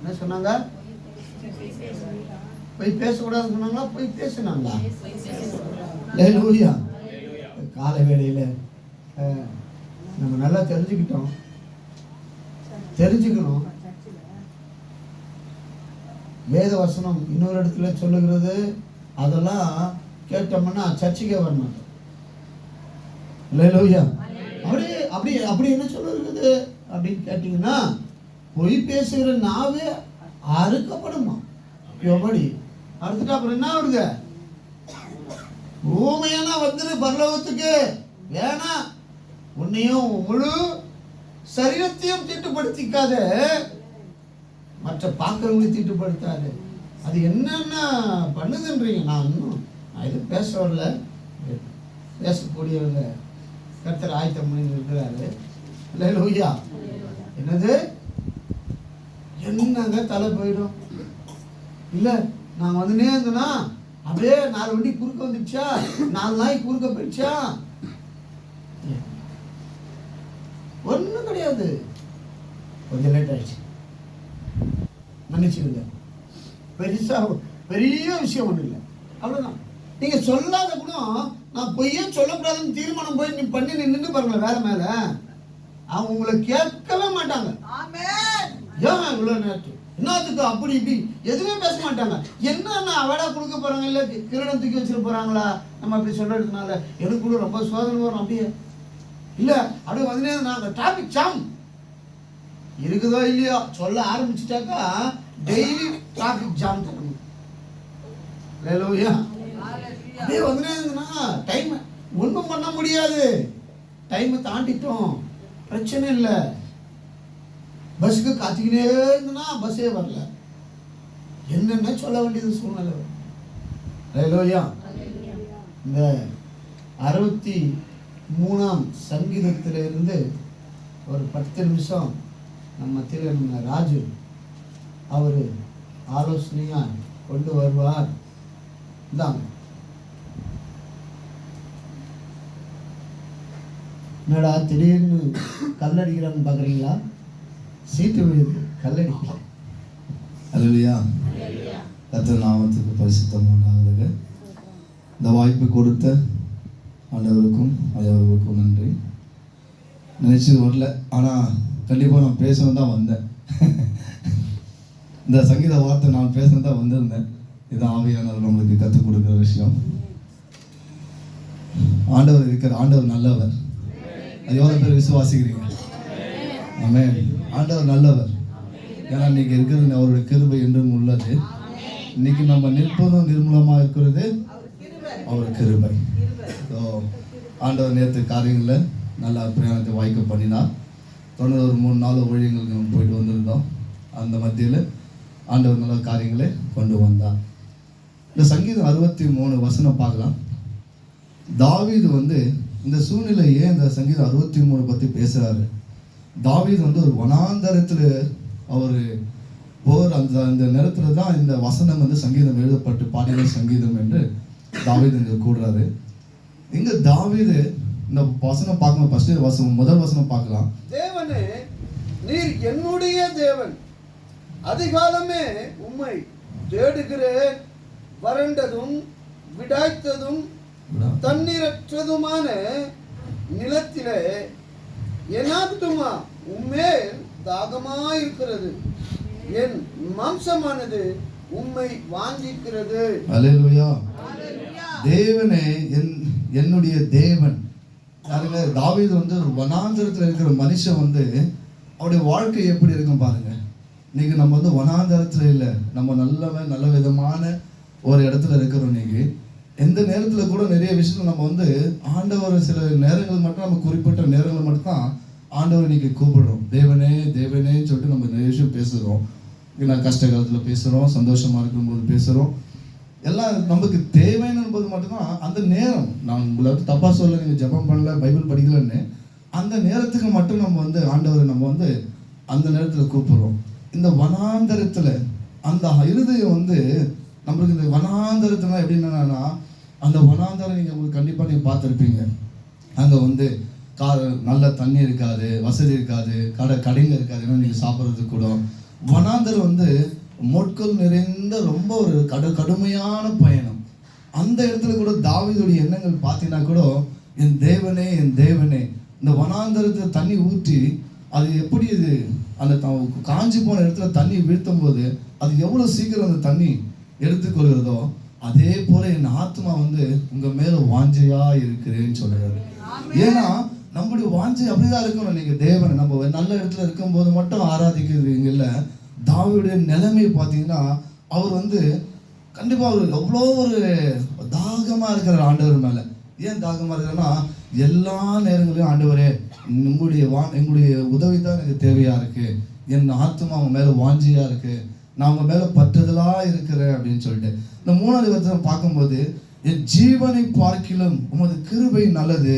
என்ன சொன்னாங்க? போய் பேசக்கூடாதுன்னு சொன்னாங்களா? போய் பேசினாங்களா? லூயா காலை வேளையில் நம்ம நல்லா தெரிஞ்சுக்கிட்டோம். தெரிஞ்சுக்கணும். வேத வசனம் இன்னொரு இடத்துல சொல்லுகிறது அதெல்லாம் கேட்டோம்னா சர்ச்சைக்கே வர மாட்டோம் லோய்யா அப்படி அப்படி அப்படி என்ன சொல்லுறது அப்படின்னு கேட்டிங்கன்னா பொய் பேசுகிற நாவே அறுக்கப்படுமா? எப்படி அறுத்துட்டா அப்புறம் என்ன வருது ஊமையானா வந்துரு பரலோகத்துக்கு. வேணாம் உன்னையும் முழு சரீரத்தையும் தீட்டுப்படுத்திக்காத மற்ற பார்க்கறவங்களை தீட்டுப்படுத்தாது. அது என்னென்ன பண்ணுதுன்றீங்க? நான் இன்னும் நான் எதுவும் பேச வரல. பேசக்கூடியவங்க கர்த்தர் ஆயத்தம் பண்ணி இருக்கிறாரு. இல்லை லோய்யா என்னது? என்னங்க தலை போயிடும். இல்லை நான் வந்துனே இருந்தேன்னா அப்படியே நாலு வண்டி குறுக்க வந்துடுச்சா? நாலு நாய் குறுக்க போயிடுச்சா? ஒன்றும் கிடையாது. கொஞ்சம் லேட் ஆயிடுச்சு. மன்னிச்சுடுங்க பெருசாக பெரிய விஷயம் ஒன்றும் இல்லை. அவ்வளோதான் நீங்கள் சொல்லாத கூட நான் பொய்யே சொல்லக்கூடாதுன்னு தீர்மானம் போய் நீ பண்ணி நின்று பாருங்களேன் வேற மேலே. அவங்க உங்களை கேட்கவே மாட்டாங்க. ஆமே ஏன் இவ்வளோ நேரத்து என்னத்துக்கு அப்படி இப்படி? எதுவுமே பேச மாட்டாங்க. என்ன அவடா கொடுக்க போறாங்க இல்ல கிரீடம் தூக்கி வச்சிட போறாங்களா? நம்ம அப்படி சொல்றதுனால எனக்கு கூட ரொம்ப சோதனை வரும் அப்படியே. இல்ல அப்படியே வந்து நாங்க டிராபிக் ஜாம் இருக்குதோ இல்லையோ சொல்ல ஆரம்பிச்சுட்டாக்கா டெய்லி டிராபிக் ஜாம் தரணும் அப்படியே வந்துனே இருந்ததுன்னா டைம் ஒன்றும் பண்ண முடியாது. டைமை தாண்டிட்டோம். பிரச்சனை இல்லை. பஸ்ஸுக்கு காத்திக்கினே இருந்தனா பஸ்ஸே வரல. என்னென்ன சொல்ல வேண்டியது சூழ்நிலை? ரயிலோயா இந்த அறுபத்தி மூணாம் சங்கீதத்தில் இருந்து ஒரு பத்து நிமிஷம் நம்ம மத்தியில் நம்ம ராஜு அவர் ஆலோசனையாக கொண்டு வருவார். இந்தாங்க. என்னடா திடீர்னு கல்லடிக்கிறான்னு பார்க்குறீங்களா சீட்டு விழுது கல்லடிக்கல அல்லையா கர்த்தர் நாமத்துக்கு பரிசுத்தம் உண்டாகுதுங்க இந்த வாய்ப்பு கொடுத்த ஆண்டவருக்கும் ஐயாவுக்கும் நன்றி. நினைச்சு வரல ஆனால் கண்டிப்பாக நான் பேசணும் தான் வந்தேன். இந்த சங்கீத வார்த்தை நான் பேசணும் தான் வந்திருந்தேன். இது ஆவியானவர் நம்மளுக்கு கற்றுக் கொடுக்குற விஷயம். ஆண்டவர் இருக்கிற ஆண்டவர் நல்லவர். அது எவ்வளோ பேர் விசுவாசிக்கிறீங்க? அமே ஆண்டவர் நல்லவர். ஏன்னா இன்னைக்கு இருக்கிறது அவருடைய கிருபை என்றும் உள்ளது. இன்னைக்கு நம்ம நிற்பதும் நிர்மூலமாக இருக்கிறது அவர் கிருபை. ஸோ ஆண்டவர் நேற்று காரியங்களில் நல்லா பிரயாணத்தை வாய்க்க பண்ணினார். தொடர்ந்து ஒரு மூணு நாலு ஊழியங்களுக்கு நம்ம போயிட்டு வந்திருந்தோம். அந்த மத்தியில் ஆண்டவர் நல்ல காரியங்களை கொண்டு வந்தார். இந்த சங்கீதம் அறுபத்தி மூணு வசனம் பார்க்கலாம். தாவீது வந்து இந்த சூழ்நிலை ஏன் இந்த சங்கீதம் அறுபத்தி மூணு பற்றி பேசுகிறாரு தாவீது வந்து ஒரு வனாந்தரத்தில் அவர் போர் அந்த அந்த நேரத்தில் தான் இந்த வசனம் வந்து சங்கீதம் எழுதப்பட்டு பாடின சங்கீதம் என்று தாவீது இங்கே கூடுறாரு இங்கே தாவீது இந்த வசனம் பார்க்கணும் ஃபர்ஸ்ட் வசனம் முதல் வசனம் பார்க்கலாம். தேவனே நீர் என்னுடைய தேவன். அதிகாலமே உம்மை தேடுகிறேன். வறண்டதும் விடாய்த்ததும் தண்ணீரற்றதுமான நிலத்திலே என் ஆத்துமா உம்மேல் தாகமாயிருக்கிறது. என் மாம்சமானது உம்மை வாஞ்சிக்கிறது. அலேலுயா தேவனே என் என்னுடைய தேவன். பாருங்க தாவீது வந்து ஒரு வனாந்தரத்தில் இருக்கிற மனுஷன் வந்து அவருடைய வாழ்க்கை எப்படி இருக்கும் பாருங்க. இன்னைக்கு நம்ம வந்து வனாந்தரத்தில் இல்லை நம்ம நல்லவன் நல்ல விதமான ஒரு இடத்துல இருக்கிறோம் இன்னைக்கு. எந்த நேரத்தில் கூட நிறைய விஷயங்கள் நம்ம வந்து ஆண்டவர் சில நேரங்கள் மட்டும் நம்ம குறிப்பிட்ட நேரங்கள் மட்டும் தான் ஆண்டவர் இன்னைக்கு கூப்பிடுறோம். தேவனே தேவனேன்னு சொல்லிட்டு நம்ம நிறைய விஷயம் பேசுகிறோம் நான் கஷ்ட காலத்தில் பேசுகிறோம் சந்தோஷமாக இருக்கும்போது பேசுகிறோம் எல்லாம் நமக்கு தேவைன்னு போது மட்டும்தான். அந்த நேரம் நான் உங்களை வந்து தப்பாக சொல்ல நீங்கள் ஜெபம் பண்ணல பைபிள் படிக்கலன்னு அந்த நேரத்துக்கு மட்டும் நம்ம வந்து ஆண்டவரை நம்ம வந்து அந்த நேரத்தில் கூப்பிடுறோம். இந்த வனாந்தரத்தில் அந்த இருதயம் வந்து நம்மளுக்கு இந்த வனாந்தரத்துல எப்படி அந்த வனாந்தரம் நீங்கள் உங்களுக்கு கண்டிப்பாக நீங்கள் பார்த்துருப்பீங்க. அங்கே வந்து கா நல்ல தண்ணி இருக்காது வசதி இருக்காது கடை கடைங்க இருக்காது நீங்கள் சாப்பிட்றதுக்கு கூட. வனாந்தர் வந்து மொட்கள் நிறைந்த ரொம்ப ஒரு கடு கடுமையான பயணம். அந்த இடத்துல கூட தாவிதோடைய எண்ணங்கள் பார்த்தீங்கன்னா கூட என் தேவனே என் தேவனே. இந்த வனாந்தரத்தில் தண்ணி ஊற்றி அது எப்படி இது? அந்த த- காஞ்சி போன இடத்துல தண்ணி வீழ்த்தும் போது அது எவ்வளோ சீக்கிரம் அந்த தண்ணி எடுத்துக்கொள்கிறதோ அதே போல என் ஆத்மா வந்து உங்க மேல வாஞ்சையா இருக்கிறேன்னு சொல்றாரு. ஏன்னா நம்முடைய வாஞ்சை அப்படிதான் இருக்கணும் நீங்க தேவனை. நம்ம நல்ல இடத்துல இருக்கும்போது மட்டும் ஆராதிக்கிறீங்கல்ல தாவியுடைய நிலைமை பார்த்தீங்கன்னா அவர் வந்து கண்டிப்பாக அவர் எவ்வளோ ஒரு தாகமாக இருக்கிறார் ஆண்டவர் மேலே. ஏன் தாகமாக இருக்கிறன்னா எல்லா நேரங்களையும் ஆண்டவரே உங்களுடைய வா எங்களுடைய உதவி தான் எனக்கு தேவையாக இருக்கு. என் ஆத்மா அவங்க மேலே வாஞ்சியாக இருக்கு. நான் அவங்க மேலே பற்றுதலாக இருக்கிறேன் அப்படின்னு சொல்லிட்டு. இந்த மூணாவது வசனம் பார்க்கும்போது என் ஜீவனை பார்க்கிலும் உமது கிருபை நல்லது.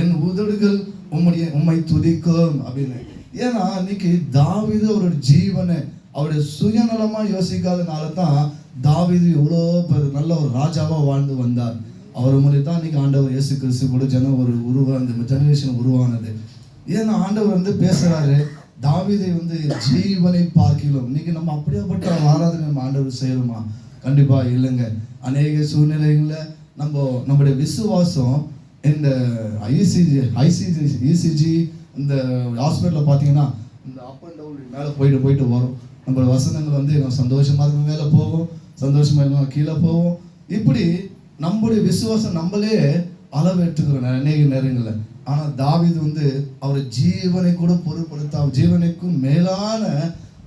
என் உதடுகள் உம்முடைய உம்மை துதிக்கும் அப்படின்னு. ஏன்னா இன்னைக்கு தாவிது அவரோட ஜீவனை அவருடைய சுயநலமா யோசிக்காதனால தான் தாவிது இவ்வளோ பெரு நல்ல ஒரு ராஜாவா வாழ்ந்து வந்தார். அவர் மூலியம் தான் இன்னைக்கு ஆண்டவர் இயேசு கிறிஸ்து கூட ஜனம் ஒரு உருவாக இந்த ஜெனரேஷன் உருவானது. ஏன்னா ஆண்டவர் வந்து பேசுறாரு தாவிதை வந்து ஜீவனை பார்க்கிலும். இன்னைக்கு நம்ம அப்படியாப்பட்ட ஆராதனை நம்ம ஆண்டவர் செய்யணுமா? கண்டிப்பா இல்லைங்க. அநேக சூழ்நிலைகளில் நம்ம நம்முடைய விசுவாசம் இந்த ஐசிஜி ஐசிஜி இசிஜி இந்த ஹாஸ்பிட்டலில் பார்த்தீங்கன்னா இந்த அப் அண்ட் டவுன் மேலே போயிட்டு போயிட்டு வரும். நம்ம வசனங்கள் வந்து நம்ம சந்தோஷமாக இருக்க மேலே போகும். சந்தோஷமாக இருக்க கீழே போகும். இப்படி நம்முடைய விசுவாசம் நம்மளே அளவெட்டுக்கிறோம் அநேக நேரங்களில். ஆனால் தாவீது வந்து அவர் ஜீவனை கூட பொருட்படுத்தாம ஜீவனுக்கும் மேலான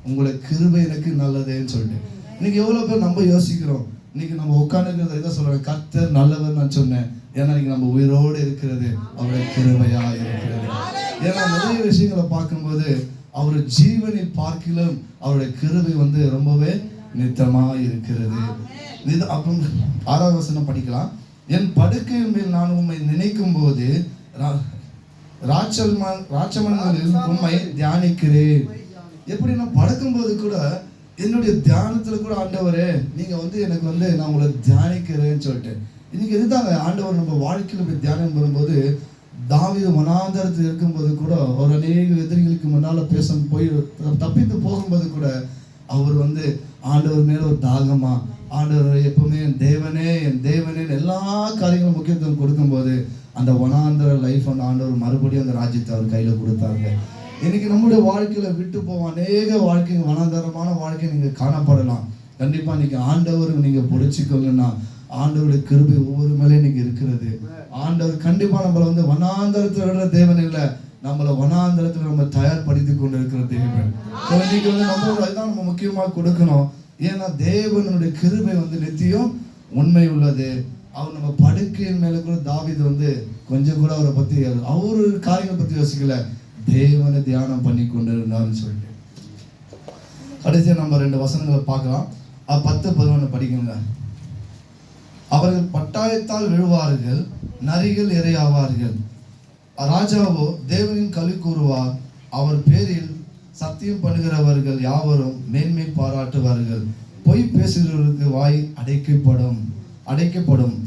உங்களை கிருபை எனக்கு நல்லதேன்னு சொல்லிட்டு. இன்னைக்கு எவ்வளோ பேர் நம்ம யோசிக்கிறோம். இன்னைக்கு நம்ம உட்காந்துருக்கிறத இதை சொல்றேன் கத்தர் நல்லவர் நான் சொன்னேன். ஏன்னா இன்னைக்கு நம்ம உயிரோடு இருக்கிறது அவருடைய கிருபையா இருக்கிறது. ஏன்னா நிறைய விஷயங்களை பார்க்கும்போது அவர் ஜீவனை பார்க்கிலும் அவருடைய கிருபை வந்து ரொம்பவே நித்தமா இருக்கிறது. இது அப்புறம் ஆறாவது வசனம் படிக்கலாம். என் படுக்கையின் மேல் நான் உண்மை நினைக்கும் போது ராட்சமன்களில் உண்மை தியானிக்கிறேன். எப்படி நான் படுக்கும்போது கூட என்னுடைய தியானத்துல கூட ஆண்டவரே நீங்க வந்து எனக்கு வந்து நான் உங்களை தியானிக்கிறேன்னு சொல்லிட்டு. இன்னைக்கு இதுதாங்க ஆண்டவர் நம்ம வாழ்க்கையில் போய் தியானம் பண்ணும்போது தாவீது மனாந்தரத்தில் இருக்கும்போது கூட அவர் அநேக எதிரிகளுக்கு முன்னால் பேச போய் தப்பித்து போகும்போது கூட அவர் வந்து ஆண்டவர் மேலே ஒரு தாகமா? ஆண்டவர் எப்பவுமே என் தேவனே என் தேவனே எல்லா காரியங்களும் முக்கியத்துவம் கொடுக்கும்போது அந்த வனாந்தர லைஃப் அந்த ஆண்டவர் மறுபடியும் அந்த ராஜ்யத்தை அவர் கையில் கொடுத்தாங்க இன்னைக்கு நம்முடைய வாழ்க்கையில் விட்டு போவோம் அநேக வாழ்க்கை வனாந்தரமான வாழ்க்கை நீங்கள் காணப்படலாம். கண்டிப்பாக இன்னைக்கு ஆண்டவர் நீங்கள் பிடிச்சிக்கொள்ளுன்னா ஆண்டவருடைய கிருபை ஒவ்வொரு மேலே இன்னைக்கு இருக்கிறது. ஆண்டவர் கண்டிப்பாக நம்மளை வந்து வனாந்தரத்தில் விடுற தேவன் இல்லை நம்மளை வனாந்தரத்தில் நம்ம தயார்படுத்தி கொண்டு இருக்கிற தேவன் இன்னைக்கு வந்து நம்ம அதுதான் நம்ம முக்கியமாக கொடுக்கணும். ஏன்னா தேவனுடைய கிருபை வந்து நித்தியம் உண்மை உள்ளது. அவர் நம்ம படுக்கையின் மேலே கூட தாவீது வந்து கொஞ்சம் கூட அவரை பற்றி அவரு காரியங்களை பற்றி யோசிக்கல. தேவனை தியானம் பண்ணி கொண்டு இருந்தார்னு சொல்லிட்டு. கடைசியா நம்ம ரெண்டு வசனங்களை பார்க்கலாம். பத்து பதினொன்று படிக்கணுங்க. அவர்கள் பட்டாயத்தால் விழுவார்கள் நரிகள் இரையாவார்கள். ராஜாவோ தேவனின் கழி கூறுவார் அவர் பேரில் சத்தியம் பண்ணுகிறவர்கள் யாவரும் மேன்மை பாராட்டுவார்கள். பொய் பேசுகிறவர்களுக்கு வாய் அடைக்கப்படும் அடைக்கப்படும்.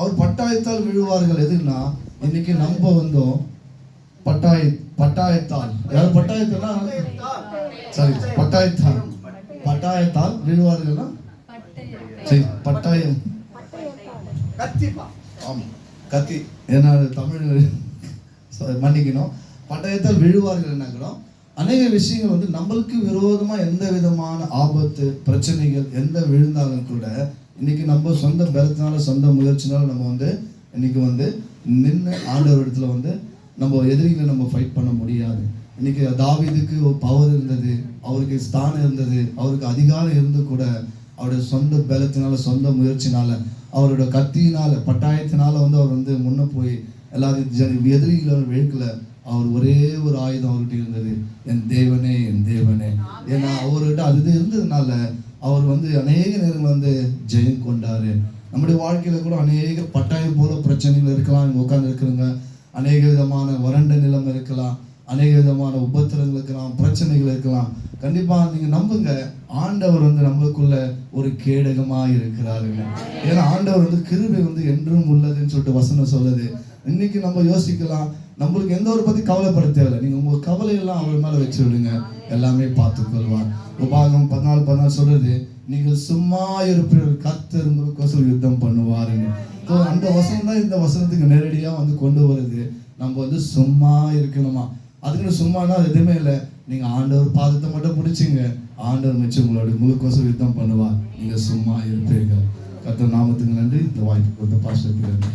அவர் பட்டாயத்தால் விழுவார்கள் எதுன்னா இன்னைக்கு நம்ம வந்தோம் பட்டாய பட்டாயத்தால். யார் பட்டாயத்தால்? சரி பட்டாயத்தால். பட்டாயத்தால் விழுவார்கள்னா? சரி பட்டாயம். கத்திப்பா. ஆமாம் கத்தி. ஏன்னா தமிழ் மன்னிக்கணும். பட்டயத்தால் விழுவார்கள் கூட அநேக விஷயங்கள் வந்து நம்மளுக்கு விரோதமா எந்த விதமான ஆபத்து பிரச்சனைகள் எந்த விழுந்தாலும் கூட இன்னைக்கு நம்ம சொந்த பலத்தினால சொந்த முயற்சினால நம்ம வந்து இன்னைக்கு வந்து நின்று ஆண்டவர் இடத்துல வந்து நம்ம எதிரிகளை நம்ம ஃபைட் பண்ண முடியாது. இன்னைக்கு தாவிதுக்கு ஒரு பவர் இருந்தது அவருக்கு ஸ்தானம் இருந்தது அவருக்கு அதிகாரம் இருந்து கூட அவருடைய சொந்த பலத்தினால சொந்த முயற்சினால அவரோட கத்தியினால பட்டாயத்தினால வந்து அவர் வந்து முன்ன போய் எல்லாரும் ஜன எதிரிகளை வெழுக்கல. அவர் ஒரே ஒரு ஆயுதம் அவர்கிட்ட இருந்தது. என் தேவனே என் தேவனே. ஏன்னா அவர்கிட்ட அது இருந்ததுனால அவர் வந்து அநேக நேரங்கள் வந்து ஜெயம் கொண்டாரு. நம்முடைய வாழ்க்கையில கூட அநேக பட்டாயம் போல பிரச்சனைகள் இருக்கலாம். உட்கார்ந்து இருக்கிறவங்க அநேக விதமான வறண்ட நிலம் இருக்கலாம். அநேக விதமான உபத்திரங்கள் இருக்கலாம் பிரச்சனைகள் இருக்கலாம். கண்டிப்பாக நீங்கள் நம்புங்க. ஆண்டவர் வந்து நம்மளுக்குள்ள ஒரு கேடகமாக இருக்கிறாருங்க. ஏன்னா ஆண்டவர் வந்து கிருபை வந்து என்றும் உள்ளதுன்னு சொல்லிட்டு வசனம் சொல்லுது. இன்னைக்கு நம்ம யோசிக்கலாம். நம்மளுக்கு எந்த ஒரு பற்றி கவலைப்பட தேவையில்லை. நீங்கள் உங்கள் கவலையெல்லாம் அவர் மேலே வச்சு விடுங்க எல்லாமே பார்த்து கொள்வார். உபாகம் பதினாலு பதினாலு சொல்றது நீங்கள் சும்மா இருப்பீர்கள் கர்த்தர் உங்களுக்கோசம் யுத்தம் பண்ணுவாருன்னு ஸோ அந்த வசனம் தான் இந்த வசனத்துக்கு நேரடியாக வந்து கொண்டு வருது. நம்ம வந்து சும்மா இருக்கணுமா? அதுக்குன்னு சும்மானா அது எதுவுமே இல்லை. நீங்க ஆண்டவர் பாதத்தை மட்டும் பிடிச்சிங்க. ஆண்டவர் மிச்சம் உங்களோட முழுக்கோசம் யுத்தம் பண்ணுவார் நீங்க சும்மா இருப்பீங்க. கத்த நாமத்துக்கு நன்றி. இந்த வாய்ப்பு கொடுத்த பாசத்துக்கு நன்றி.